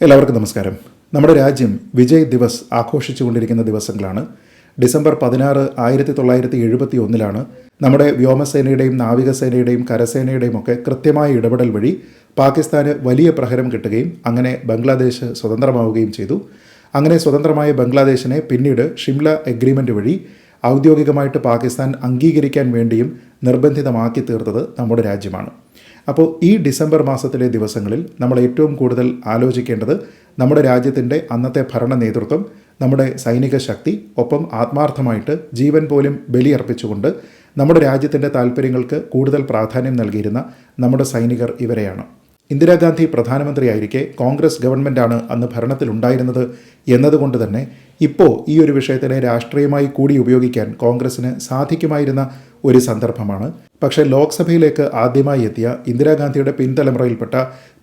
എല്ലാവർക്കും നമസ്കാരം. നമ്മുടെ രാജ്യം വിജയ് ദിവസ് ആഘോഷിച്ചുകൊണ്ടിരിക്കുന്ന ദിവസങ്ങളാണ്. ഡിസംബർ പതിനാറ് ആയിരത്തി തൊള്ളായിരത്തി എഴുപത്തി ഒന്നിലാണ് നമ്മുടെ വ്യോമസേനയുടെയും നാവികസേനയുടെയും കരസേനയുടെയും ഒക്കെ കൃത്യമായ ഇടപെടൽ വഴി പാകിസ്ഥാന് വലിയ പ്രഹരം കിട്ടുകയും അങ്ങനെ ബംഗ്ലാദേശ് സ്വതന്ത്രമാവുകയും ചെയ്തു. അങ്ങനെ സ്വതന്ത്രമായ ബംഗ്ലാദേശിനെ പിന്നീട് ഷിംല എഗ്രിമെന്റ് വഴി ഔദ്യോഗികമായിട്ട് പാകിസ്ഥാൻ അംഗീകരിക്കാൻ വേണ്ടിയും നിർബന്ധിതമാക്കി തീർത്തത് നമ്മുടെ രാജ്യമാണ്. അപ്പോൾ ഈ ഡിസംബർ മാസത്തിലെ ദിവസങ്ങളിൽ നമ്മൾ ഏറ്റവും കൂടുതൽ ആലോചിക്കേണ്ടത് നമ്മുടെ രാജ്യത്തിന്റെ അന്നത്തെ ഭരണ നേതൃത്വം നമ്മുടെ സൈനിക ശക്തി ഒപ്പം ആത്മാർത്ഥമായിട്ട് ജീവൻ പോലും ബലിയർപ്പിച്ചുകൊണ്ട് നമ്മുടെ രാജ്യത്തിന്റെ താല്പര്യങ്ങൾക്ക് കൂടുതൽ പ്രാധാന്യം നൽകിയിരുന്ന നമ്മുടെ സൈനികർ ഇവരെയാണ്. ഇന്ദിരാഗാന്ധി പ്രധാനമന്ത്രിയായിരിക്കെ കോൺഗ്രസ് ഗവൺമെന്റാണ് അന്ന് ഭരണത്തിലുണ്ടായിരുന്നത് എന്നതുകൊണ്ട് തന്നെ ഇപ്പോൾ ഈ ഒരു വിഷയത്തിനെ രാഷ്ട്രീയമായി കൂടി ഉപയോഗിക്കാൻ കോൺഗ്രസിന് സാധിക്കുമായിരുന്ന ഒരു സന്ദർഭമാണ്. പക്ഷേ ലോക്സഭയിലേക്ക് ആദ്യമായി എത്തിയ ഇന്ദിരാഗാന്ധിയുടെ പിൻതലമുറയിൽപ്പെട്ട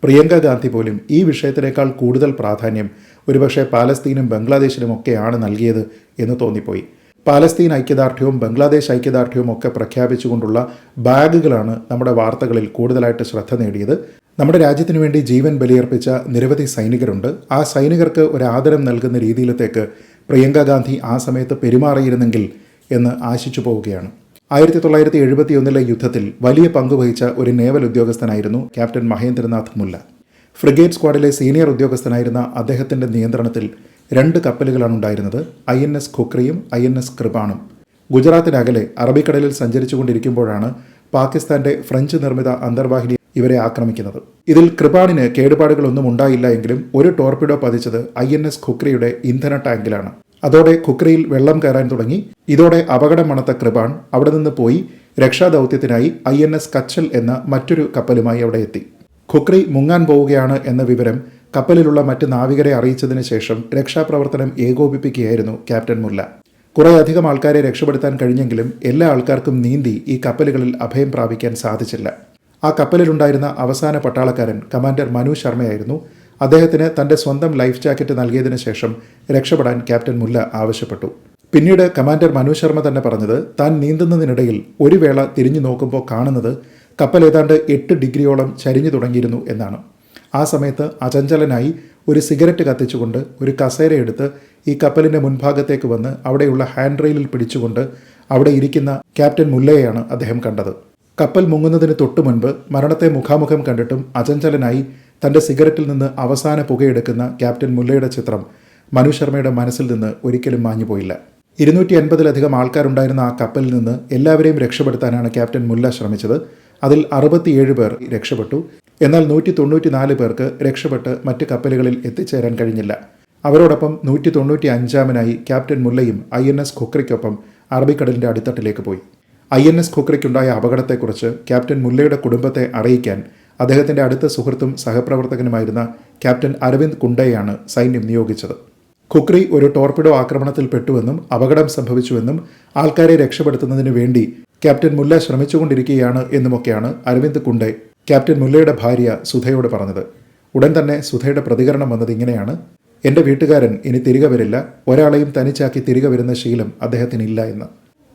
പ്രിയങ്ക ഗാന്ധി പോലും ഈ വിഷയത്തിനേക്കാൾ കൂടുതൽ പ്രാധാന്യം ഒരുപക്ഷെ പാലസ്തീനും ബംഗ്ലാദേശിനും ഒക്കെയാണ് നൽകിയത് എന്ന് തോന്നിപ്പോയി. പാലസ്തീൻ ഐക്യദാർഢ്യവും ബംഗ്ലാദേശ് ഐക്യദാർഢ്യവും ഒക്കെ പ്രഖ്യാപിച്ചുകൊണ്ടുള്ള ബാഗുകളാണ് നമ്മുടെ വാർത്തകളിൽ കൂടുതലായിട്ട് ശ്രദ്ധ നേടിയത്. നമ്മുടെ രാജ്യത്തിനു വേണ്ടി ജീവൻ ബലിയർപ്പിച്ച നിരവധി സൈനികരുണ്ട്. ആ സൈനികർക്ക് ഒരു ആദരം നൽകുന്ന രീതിയിലത്തേക്ക് പ്രിയങ്ക ഗാന്ധി ആ സമയത്ത് പെരുമാറിയിരുന്നെങ്കിൽ എന്ന് ആശിച്ചു പോവുകയാണ്. ആയിരത്തി തൊള്ളായിരത്തി എഴുപത്തി ഒന്നിലെ യുദ്ധത്തിൽ വലിയ പങ്കുവഹിച്ച ഒരു നേവൽ ഉദ്യോഗസ്ഥനായിരുന്നു ക്യാപ്റ്റൻ മഹേന്ദ്രനാഥ് മുല്ല. ഫ്രിഗേറ്റ് സ്ക്വാഡിലെ സീനിയർ ഉദ്യോഗസ്ഥനായിരുന്ന അദ്ദേഹത്തിന്റെ നിയന്ത്രണത്തിൽ രണ്ട് കപ്പലുകളാണ് ഉണ്ടായിരുന്നത്. ഐ എൻ എസ് ഖുക്രിയും ഐ എൻ എസ് കൃപാണും. ഗുജറാത്തിനകലെ അറബിക്കടലിൽ സഞ്ചരിച്ചുകൊണ്ടിരിക്കുമ്പോഴാണ് പാകിസ്ഥാന്റെ ഫ്രഞ്ച് നിർമ്മിത അന്തർവാഹിനി ഇവരെ ആക്രമിക്കുന്നത്. ഇതിൽ കൃപാണിന് കേടുപാടുകളൊന്നും ഉണ്ടായില്ല എങ്കിലും ഒരു ടോർപിഡോ പതിച്ചത് ഐ എൻ എസ് ഖുക്രിയുടെ ഇന്ധന ടാങ്കിലാണ്. അതോടെ ഖുക്രയിൽ വെള്ളം കയറാൻ തുടങ്ങി. ഇതോടെ അപകടം മണത്ത കൃപാൺ അവിടെ നിന്ന് പോയി രക്ഷാദൗത്യത്തിനായി ഐ എൻ എസ് കച്ചൽ എന്ന മറ്റൊരു കപ്പലുമായി അവിടെ എത്തി. ഖുക്രി മുങ്ങാൻ പോവുകയാണ് എന്ന വിവരം കപ്പലിലുള്ള മറ്റ് നാവികരെ അറിയിച്ചതിന് ശേഷം രക്ഷാപ്രവർത്തനം ഏകോപിപ്പിക്കുകയായിരുന്നു ക്യാപ്റ്റൻ മുല്ല. കുറേയധികം ആൾക്കാരെ രക്ഷപ്പെടുത്താൻ കഴിഞ്ഞെങ്കിലും എല്ലാ ആൾക്കാർക്കും നീന്തി ഈ കപ്പലുകളിൽ അഭയം പ്രാപിക്കാൻ സാധിച്ചില്ല. ആ കപ്പലിലുണ്ടായിരുന്ന അവസാന പട്ടാളക്കാരൻ കമാൻഡർ മനു ശർമ്മയായിരുന്നു. അദ്ദേഹത്തിന് തന്റെ സ്വന്തം ലൈഫ് ജാക്കറ്റ് നൽകിയതിനു ശേഷം രക്ഷപ്പെടാൻ ക്യാപ്റ്റൻ മുല്ല ആവശ്യപ്പെട്ടു. പിന്നീട് കമാൻഡർ മനു ശർമ്മ തന്നെ പറഞ്ഞത് താൻ നീന്തുന്നതിനിടയിൽ ഒരു വേള തിരിഞ്ഞു നോക്കുമ്പോൾ കാണുന്നത് കപ്പൽ ഏതാണ്ട് എട്ട് ഡിഗ്രിയോളം ചരിഞ്ഞു തുടങ്ങിയിരുന്നു എന്നാണ്. ആ സമയത്ത് അചഞ്ചലനായി ഒരു സിഗരറ്റ് കത്തിച്ചുകൊണ്ട് ഒരു കസേരയെടുത്ത് ഈ കപ്പലിന്റെ മുൻഭാഗത്തേക്ക് വന്ന് അവിടെയുള്ള ഹാൻഡ് റെയിലിൽ പിടിച്ചുകൊണ്ട് അവിടെ ഇരിക്കുന്ന ക്യാപ്റ്റൻ മുല്ലയെയാണ് അദ്ദേഹം കണ്ടത്. കപ്പൽ മുങ്ങുന്നതിന് തൊട്ടു മുൻപ് മരണത്തെ മുഖാമുഖം കണ്ടിട്ടും അചഞ്ചലനായി തന്റെ സിഗരറ്റിൽ നിന്ന് അവസാന പുകയെടുക്കുന്ന ക്യാപ്റ്റൻ മുല്ലയുടെ ചിത്രം മനു ശർമ്മയുടെ മനസ്സിൽ നിന്ന് ഒരിക്കലും മാഞ്ഞുപോയില്ല. ഇരുന്നൂറ്റി എൺപതിലധികം ആൾക്കാരുണ്ടായിരുന്ന ആ കപ്പലിൽ നിന്ന് എല്ലാവരെയും രക്ഷപ്പെടുത്താനാണ് ക്യാപ്റ്റൻ മുല്ല ശ്രമിച്ചത്. അതിൽ അറുപത്തിയേഴ് പേർ രക്ഷപ്പെട്ടു. എന്നാൽ നൂറ്റി തൊണ്ണൂറ്റിനാല് പേർക്ക് രക്ഷപ്പെട്ട് മറ്റ് കപ്പലുകളിൽ എത്തിച്ചേരാൻ കഴിഞ്ഞില്ല. അവരോടൊപ്പം നൂറ്റി തൊണ്ണൂറ്റി അഞ്ചാമനായി ക്യാപ്റ്റൻ മുല്ലയും ഐ എൻ എസ് ഖുക്രയ്ക്കൊപ്പം അറബിക്കടലിന്റെ അടിത്തട്ടിലേക്ക് പോയി. ഐ എൻ എസ് ഖുക്രയ്ക്കുണ്ടായ അപകടത്തെക്കുറിച്ച് ക്യാപ്റ്റൻ മുല്ലയുടെ കുടുംബത്തെ അറിയിക്കാൻ അദ്ദേഹത്തിന്റെ അടുത്ത സുഹൃത്തും സഹപ്രവർത്തകനുമായിരുന്ന ക്യാപ്റ്റൻ അരവിന്ദ് കുണ്ടയെയാണ് സൈന്യം നിയോഗിച്ചത്. ഖുക്രി ഒരു ടോർപിഡോ ആക്രമണത്തിൽ പെട്ടുവെന്നും അപകടം സംഭവിച്ചുവെന്നും ആൾക്കാരെ രക്ഷപ്പെടുത്തുന്നതിന് വേണ്ടി ക്യാപ്റ്റൻ മുല്ല ശ്രമിച്ചുകൊണ്ടിരിക്കുകയാണ് എന്നുമൊക്കെയാണ് അരവിന്ദ് കുണ്ടെ ക്യാപ്റ്റൻ മുല്ലയുടെ ഭാര്യ സുധയോട് പറഞ്ഞത്. ഉടൻ തന്നെ സുധയുടെ പ്രതികരണം വന്നത് ഇങ്ങനെയാണ്. എന്റെ വീട്ടുകാരൻ ഇനി തിരികെ വരില്ല ഒരാളെയും തനിച്ചാക്കി തിരികെ വരുന്ന ശീലം അദ്ദേഹത്തിനില്ല എന്ന്.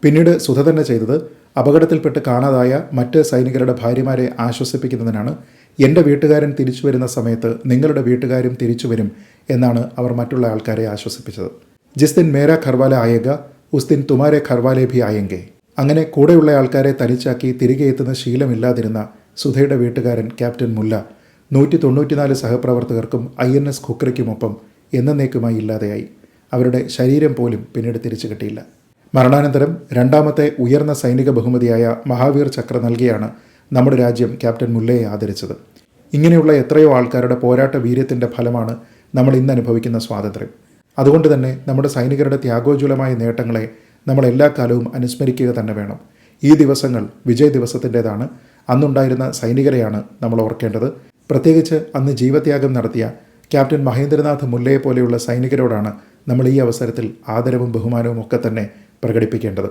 പിന്നീട് സുധ തന്നെ ചെയ്തത് അപകടത്തിൽപ്പെട്ട് കാണാതായ മറ്റ് സൈനികരുടെ ഭാര്യമാരെ ആശ്വസിപ്പിക്കുന്നതിനാണ്. എന്റെ വീട്ടുകാരൻ തിരിച്ചു വരുന്ന സമയത്ത് നിങ്ങളുടെ വീട്ടുകാരും തിരിച്ചു വരും എന്നാണ് അവർ മറ്റുള്ള ആൾക്കാരെ ആശ്വസിപ്പിച്ചത്. ജിസ് ദിൻ മേര ഖർവാല ആയേഗ ഉസ് ദിൻ തുമാരെ ഖർവാലെ ഭി ആയെങ്കെ. അങ്ങനെ കൂടെയുള്ള ആൾക്കാരെ തനിച്ചാക്കി തിരികെ എത്തുന്ന ശീലമില്ലാതിരുന്ന സുധയുടെ വീട്ടുകാരൻ ക്യാപ്റ്റൻ മുല്ല നൂറ്റി തൊണ്ണൂറ്റിനാല് സഹപ്രവർത്തകർക്കും ഐ എൻ എസ് ഖുക്രയ്ക്കുമൊപ്പം എന്നേക്കുമായി ഇല്ലാതെയായി. അവരുടെ ശരീരം പോലും പിന്നീട് തിരിച്ചു കിട്ടിയില്ല. മരണാനന്തരം രണ്ടാമത്തെ ഉയർന്ന സൈനിക ബഹുമതിയായ മഹാവീർ ചക്ര നൽകിയാണ് നമ്മുടെ രാജ്യം ക്യാപ്റ്റൻ മുല്ലയെ ആദരിച്ചത്. ഇങ്ങനെയുള്ള എത്രയോ ആൾക്കാരുടെ പോരാട്ട വീര്യത്തിന്റെ ഫലമാണ് നമ്മൾ ഇന്ന് അനുഭവിക്കുന്ന സ്വാതന്ത്ര്യം. അതുകൊണ്ട് തന്നെ നമ്മുടെ സൈനികരുടെ ത്യാഗോജ്വലമായ നേട്ടങ്ങളെ നമ്മൾ എല്ലാ കാലവും അനുസ്മരിക്കുക തന്നെ വേണം. ഈ ദിവസങ്ങൾ വിജയ ദിവസത്തിന്റേതാണ്. അന്നുണ്ടായിരുന്ന സൈനികരെയാണ് നമ്മൾ ഓർക്കേണ്ടത്. പ്രത്യേകിച്ച് അന്ന് ജീവത്യാഗം നടത്തിയ ക്യാപ്റ്റൻ മഹേന്ദ്രനാഥ് മുല്ലയെ പോലെയുള്ള സൈനികരോടാണ് നമ്മൾ ഈ അവസരത്തിൽ ആദരവും ബഹുമാനവും ഒക്കെ തന്നെ പ്രകടിപ്പിക്കേണ്ടത്.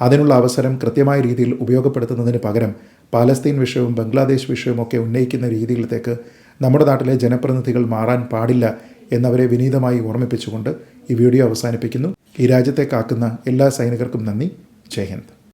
അതിനുള്ള അവസരം കൃത്യമായ രീതിയിൽ ഉപയോഗപ്പെടുത്തുന്നതിന് പകരം പാലസ്തീൻ വിഷയവും ബംഗ്ലാദേശ് വിഷയവും ഒക്കെ ഉന്നയിക്കുന്ന രീതിയിലത്തേക്ക് നമ്മുടെ നാട്ടിലെ ജനപ്രതിനിധികൾ മാറാൻ പാടില്ല എന്നവരെ വിനീതമായി ഓർമ്മിപ്പിച്ചുകൊണ്ട് ഈ വീഡിയോ അവസാനിപ്പിക്കുന്നു. ഈ രാജ്യത്തെ കാക്കുന്ന എല്ലാ സൈനികർക്കും നന്ദി. ജയ് ഹിന്ദ്.